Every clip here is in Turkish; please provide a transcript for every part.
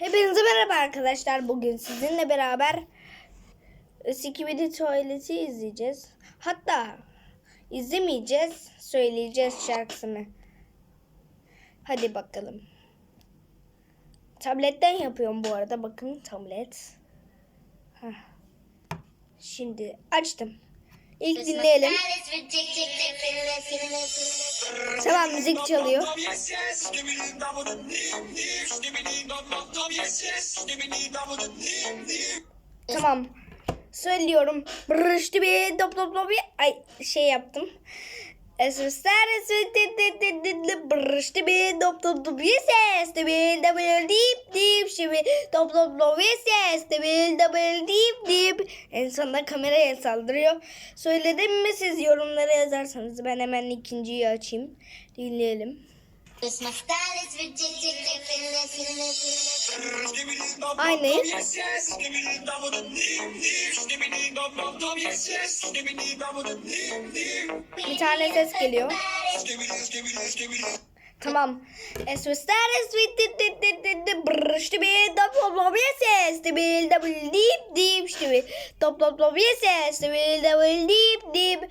Hepinize merhaba arkadaşlar. Bugün sizinle beraber Skibidi Tuvalet'i izleyeceğiz. Hatta izlemeyeceğiz, söyleyeceğiz şarkısını. Hadi bakalım. Tabletten yapıyorum bu arada. Bakın tablet. Heh. Şimdi açtım. İlk dinleyelim. Tamam müzik çalıyor. Tamam. Söylüyorum. Brıştı bir dop dop dop bir. Ay şey yaptım. Esmer brıştı bir dop dop dop bir ses de bir double deep deep şimdi dop dop dop bir ses de bir double deep deep en sonunda kameraya saldırıyor. Söyledim mi siz yorumlara yazarsanız ben hemen ikinciyi açayım. Dinleyelim. Aynı. Bir tane ses geliyor. Tamam. Es that is with the the the the the brrrş bir dop dop dop yes bir double deep deep işte dop dop dop yes bir double deep deep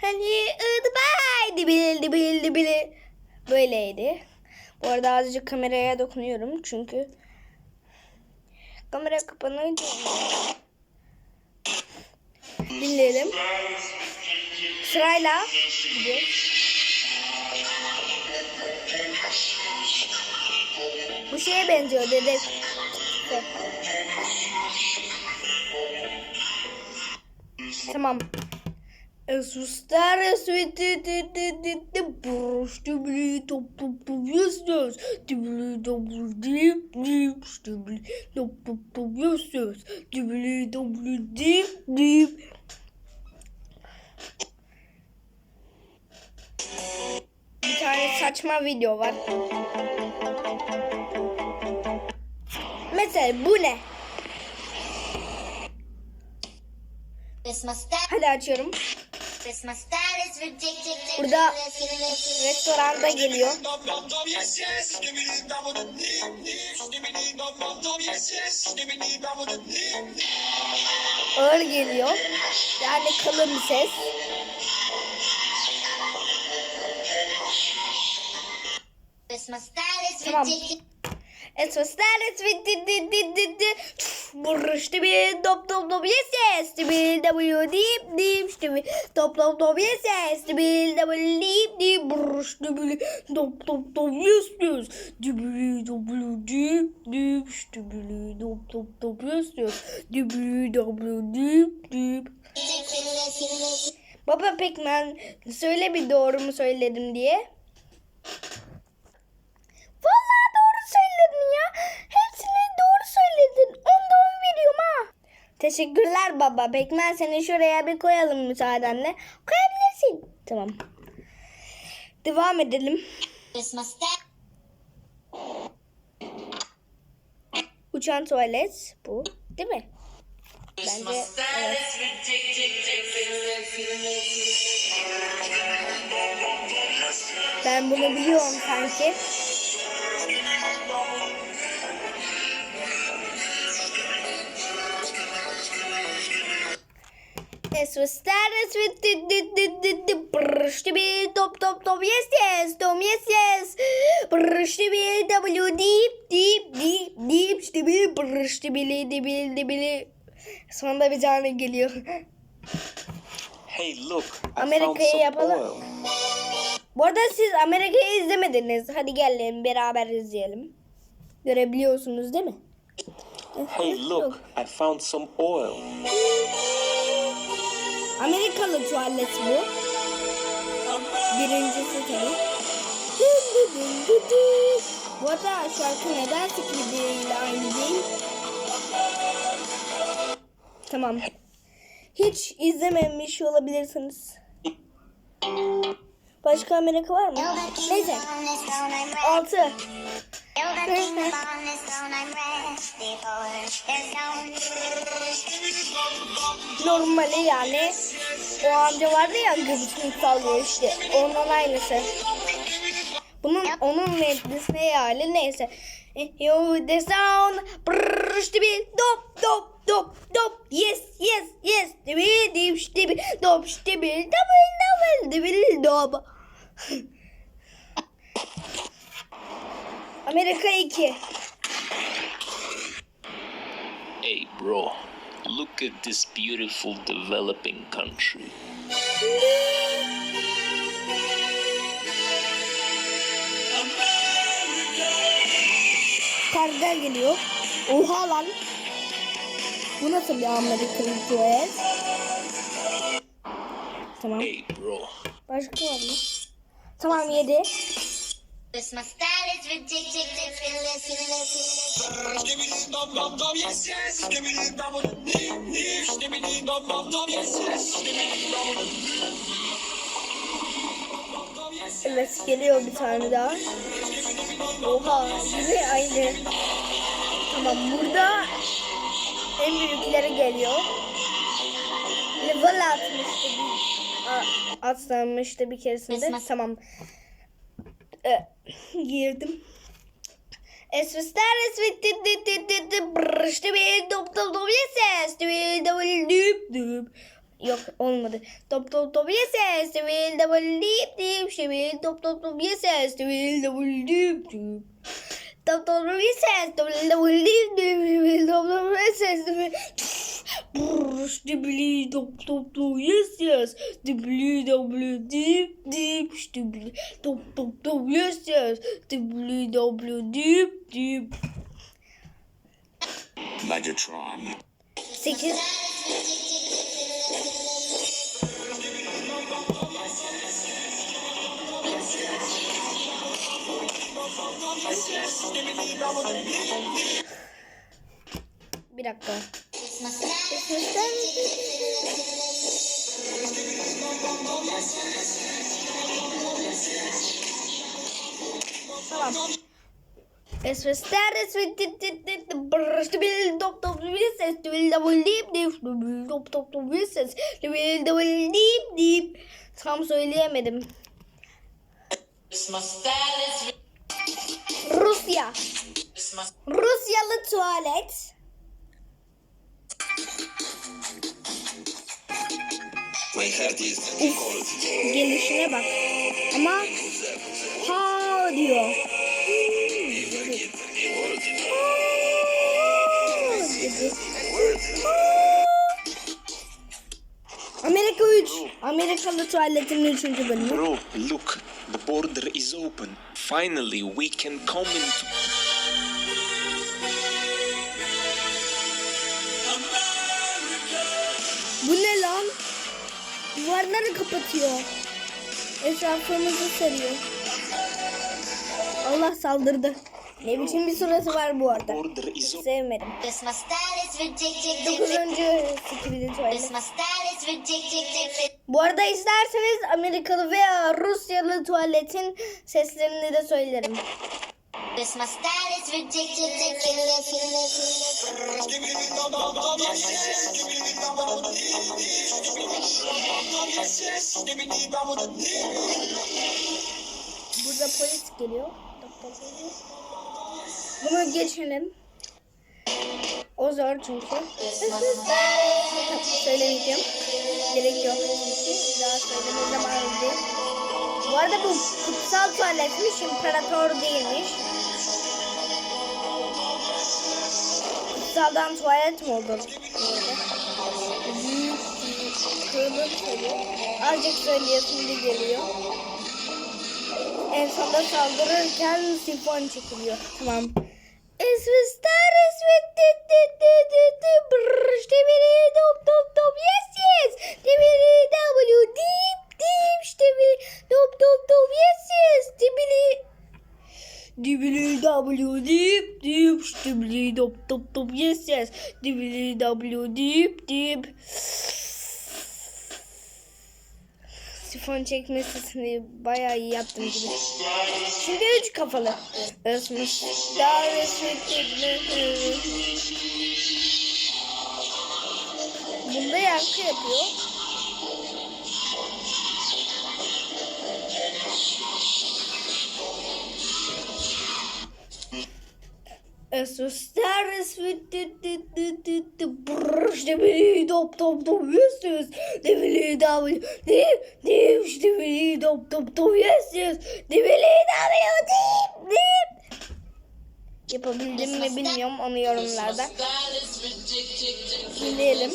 hani ıdıbay dibil dibil dibil böyleydi. Bu arada azıcık kameraya dokunuyorum çünkü kamera kapanınca dinleyelim. Sırayla gidiyor. Bu şeye benziyor dedek. Tamam. Esuslar esveti de de de de bruş dibli top top top yüzsüz dibli doblu dip dip dibli top top top yüzsüz dibli doblu dip dip Bir tane saçma video var. Mesela bu ne? Hadi açıyorum. Burada restoranda geliyor. Ağır geliyor. Yani kalın bir ses. Tamam. Ridiculous. Es was that with di di di di di Brıştı bir dop dop dop yes yes bir w deep işte bir dop dop dop yes yes bir w deep deep brıştı bir dop dop dop yes yes bir w deep işte bir dop dop dop yes yes bir w deep Ridiculous. Baba Pekmen söyle bir doğru mu söyledim diye. Vallahi doğru söyledin ya. Hepsini doğru söyledin. Onda on veriyorum ha. Teşekkürler baba. Pekmen seni şuraya bir koyalım müsaadenle. Koyabilirsin. Tamam. Devam edelim. Style, Uçan tuvalet bu. Değil mi? Bence evet. Ben bunu biliyorum sanki. Es was status with the the the the the brrrş bir top top top yes yes tom yes yes brrrş bir w deep deep deep deep işte bir brrrş bir dibili dibili sonunda bir tane geliyor. Hey, look, Amerika'yı yapalım. oil. Bu arada siz Amerika'yı izlemediniz. Hadi gelin beraber izleyelim. Görebiliyorsunuz değil mi? Hey, look, I found some oil. Amerikalı tuvalet bu. Birincisi tabii. Bu arada şarkı neden Skibidi ile aynı değil? Tamam. Hiç izlememiş olabilirsiniz. Başka Amerika var mı? Neyse. Altı. Normali yani. O amca vardı ya göbüşünü sallıyor işte. Onun aynısı. Bunun onun medresine hali neyse. You the sound brrrr bir dop dop dop dop yes yes yes dibi dip dibi dop dibi double dibi dop. Amerika 2. Hey, bro, look at this beautiful developing country. Karga geliyor. Oha lan. Bu nasıl bir Amerikan tuvalet? Tamam. Hey, bro, Başka var mı? Tamam yedi. This my style is ridiculous. Evet geliyor bir tane daha. Oha yine aynı. Tamam burada en büyükleri geliyor. Level atmıştı bir atlanmıştı bir keresinde. Tamam. Ee, girdim. Es was that is with the the the the the brrrr the bir dop dop dop bir double dip dip. Yok olmadı. Dop dop dop double dip dip the bir dop dop dop bir double dip dip. Dop dop dop double dip dip bir dop dop yes the the bir dop dop dop yes yes bir double dip dip bir dop dop dop yes yes bir double dip dip. Megatron. 8 Bir dakika. Tamam. Es the the brrrr the bill dop dop yes yes the bill double deep deep the bill dop dop dop yes yes the bill double deep deep. Tam söyleyemedim. Rusya. Rusyalı tuvalet. Uf, gelişine bak. Ama ha diyor. Amerika 3. Amerikalı tuvaletin 3. bölümü. Bro, look, the border is open. Finally, we can come into. Duvarları kapatıyor. Etrafımızı sarıyor. Allah saldırdı. Ne biçim bir surası var bu arada. Sevmedim. This my style is ridiculous. Dokuzuncu skibidi This tuvalet. Bu arada isterseniz Amerikalı veya Rusyalı tuvaletin seslerini de söylerim. Burada polis geliyor. Bunu geçelim. O zor çünkü. Söylemeyeceğim. Gerek yok çünkü. Daha söyleme zamanı değil. Bu arada bu kutsal tuvaletmiş, imparator değilmiş. Kutsaldan tuvalet mi olur? Kırılıp söylüyor. Azıcık söylüyor, şimdi geliyor. En sonunda saldırırken sifon çekiliyor. Tamam. Es we start es with di di di di di brrr dibidi dop dop dop. Yes yes. Dibidi w deep deep. Dibidi dop dop dop. Yes yes. Dibidi dibidi w deep deep. Dibidi dop dop dop. Yes yes. Dibidi w deep deep Sifon çekme sesini bayağı iyi yaptım gibi. Şimdi üç kafalı. Ismış. Bunda yankı yapıyor. Sözleriz brrş demeli dop dop dop yes yes. Demeli davul ne ne işte demeli dop dop dop yes yes. Demeli davul dip dip. Yapabildim mi bilmiyorum onu yorumlarda dinleyelim.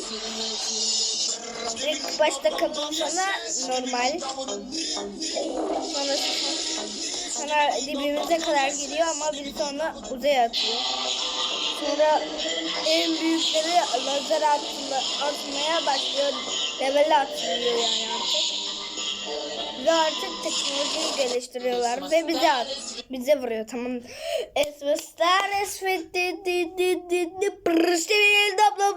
İlk başta kapım sana normal. Sonra sonra dibimize kadar gidiyor ama bir sonra uzaya atıyor. Sonra en büyükleri lazer atma, atmaya başlıyor. Level atılıyor yani artık. Ve artık teknolojiyi geliştiriyorlar ve bize at, bize vuruyor tamam. Es was stars with the the the the the brrr stabil dop dop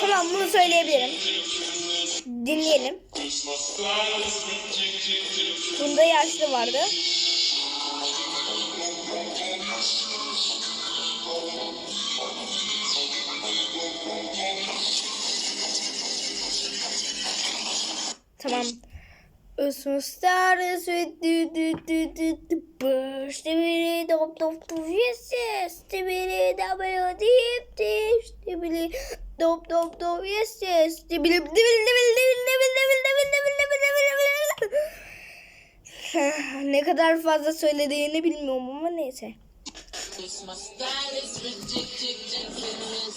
Tamam bunu söyleyebilirim. Dinleyelim. Bunda yaşlı vardı. Tamam. Usmu stars with du du du du du burst Stibili dop dop dop yes yes Stibili double deep deep Stibili dop dop dop yes yes Stibili dibili dibili dibili dibili dibili dibili dibili dibili dibili Ne kadar fazla söylediğini bilmiyorum ama neyse.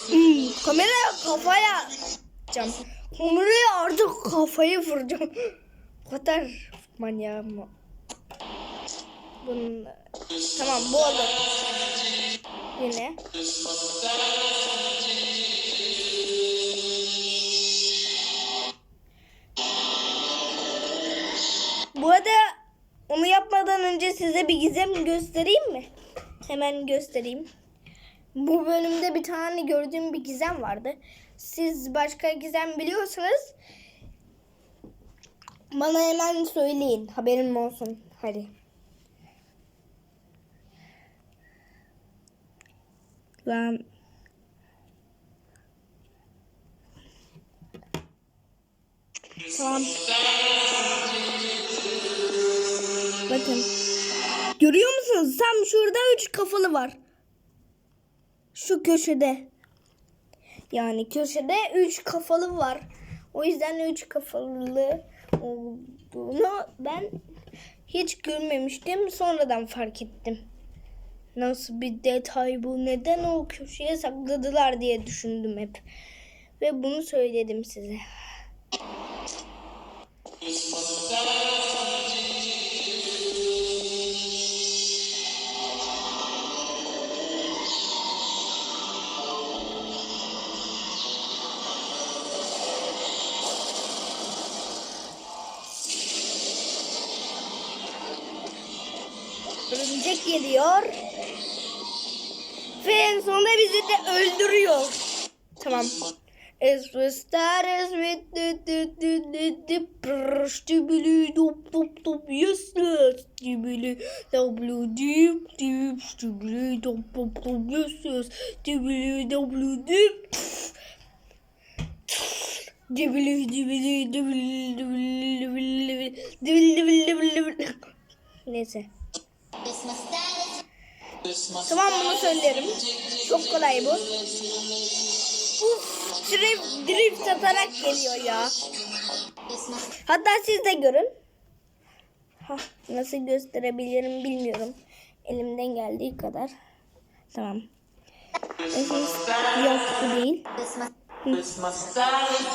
Hmm, kameraya kafaya atacağım. Kameraya artık kafayı vuracağım. O kadar manyağım. o. Bunun... Tamam bu olur. Yine. Bu arada onu yapmadan önce size bir gizem göstereyim mi? Hemen göstereyim. Bu bölümde bir tane gördüğüm bir gizem vardı. Siz başka gizem biliyorsanız bana hemen söyleyin. Haberim olsun. Hadi. Lan. Tamam. Bakın. Görüyor musunuz? Tam şurada üç kafalı var. Şu köşede. Yani köşede üç kafalı var. O yüzden üç kafalı olduğunu ben hiç görmemiştim. Sonradan fark ettim. Nasıl bir detay bu? Neden o köşeye sakladılar diye düşündüm hep. Ve bunu söyledim size. Örümcek geliyor. Ve en sonunda bizi de öldürüyor. Tamam. Start with the the the the the brrr, stibili dop dop dop yes stibili w dip dip stibili dop dop dop yes stibili w dip dibili dibili dibili dibili dibili dibili dibili dibili Neyse. Tamam bunu söylerim. Çok kolay bu. Uf, drift, drift atarak geliyor ya. Hatta siz de görün. Hah, nasıl gösterebilirim bilmiyorum. Elimden geldiği kadar. Tamam. Yok bu değil.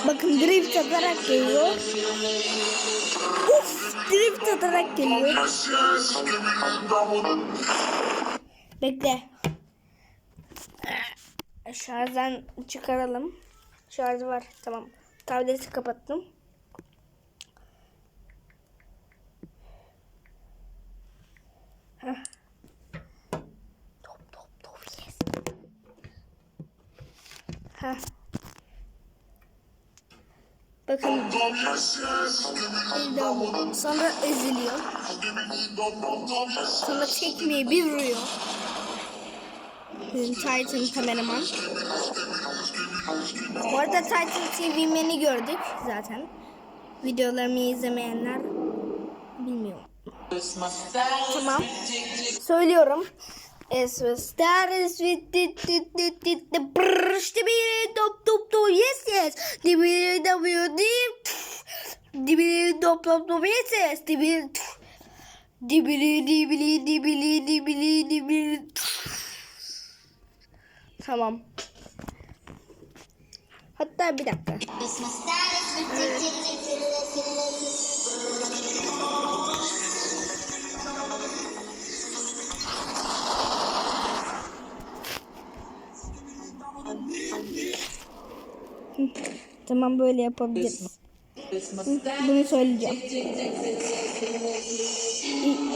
Bakın drift atarak geliyor. Uf, drift atarak geliyor. Bekle. Şarjdan çıkaralım. Şarjı var. Tamam. Tableti kapattım. Top top top yes. Heh. Bakın. Sonra eziliyor. Sonra tekmeyi bir vuruyor. Bizim Titan kameraman. Bu arada Titan TV menü gördük zaten. Videolarımı izlemeyenler bilmiyor. Tamam. Söylüyorum. Es was that is with the the the the the brrrr yes yes Tamam. Hatta bir dakika. Tamam böyle yapabiliriz. Bunu söyleyeceğim.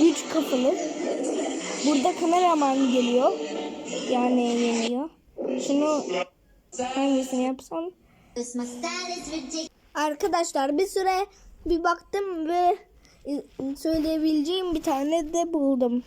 Üç kafalı. Burada kameraman geliyor. Yani geliyor. Şunu hangisini yapsam? Arkadaşlar bir süre bir baktım ve söyleyebileceğim bir tane de buldum.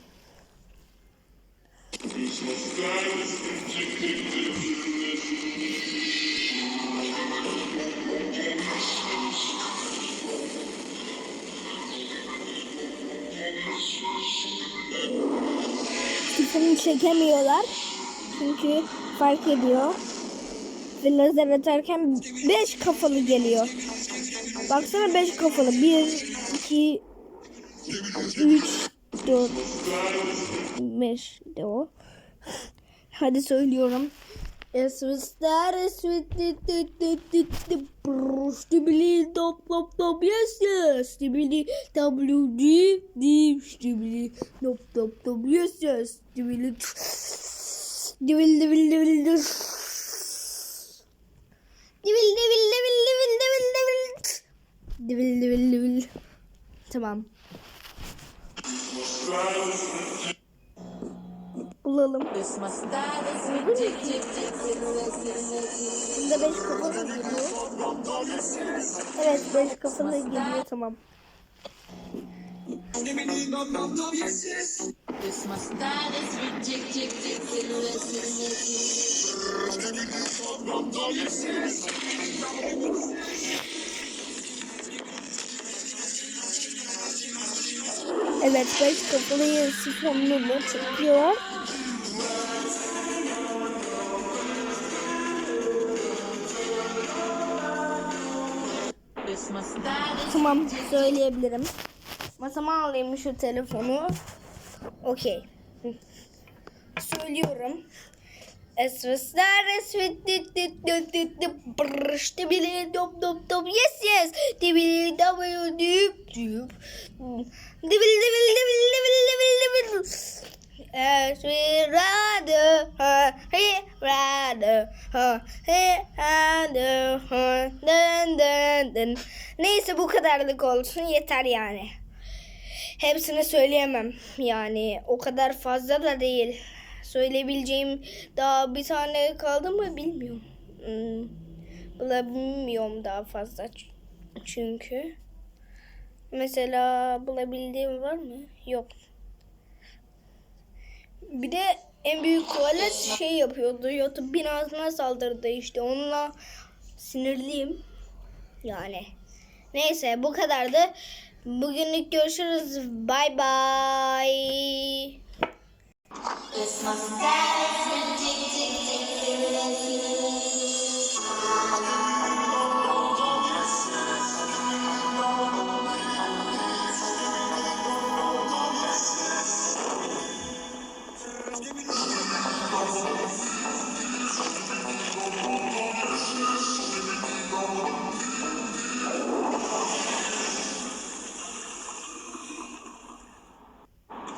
Sifonu çekemiyorlar. Çünkü fark ediyor. Ve lazer atarken 5 kafalı geliyor. Baksana 5 kafalı. 1, 2, 3, 4, 5 de o. Hadi söylüyorum. Es was that is with the the the the the brrrr, stibili dop dop dop yes yes stibili w d stibili dop dop dop yes yes stibili Divil divil divil divil. Divil divil divil divil divil divil. Divil divil divil. Tamam. Bulalım. Şimdi beş kafalı geliyor. Evet beş kafalı geliyor tamam. Believe I'm not obvious. This must that is rejected, Evet, beş kapalı yarısı sonunu çıkıyorlar. Tamam, söyleyebilirim. Masama alayım şu telefonu. Okey. Söylüyorum. Esraslar esvet dit dit dit dit dit brrş dibili dop dop dop yes yes dibili w düp düp dibili dibili dibili dibili dibili dibili Esraslar ha he rather ha he rather ha dın dın dın Neyse bu kadarlık olsun yeter yani. Hepsini söyleyemem yani o kadar fazla da değil. Söyleyebileceğim daha bir tane kaldı mı bilmiyorum. Hmm, bulamıyorum daha fazla çünkü. Mesela bulabildiğim var mı? Yok. Bir de en büyük tuvalet şey yapıyordu. YouTube binasına saldırdı işte. Onunla sinirliyim. Yani. Neyse bu kadardı. Bugünlük görüşürüz. Bay bay. Christmas bells ring, tick, tick, tick.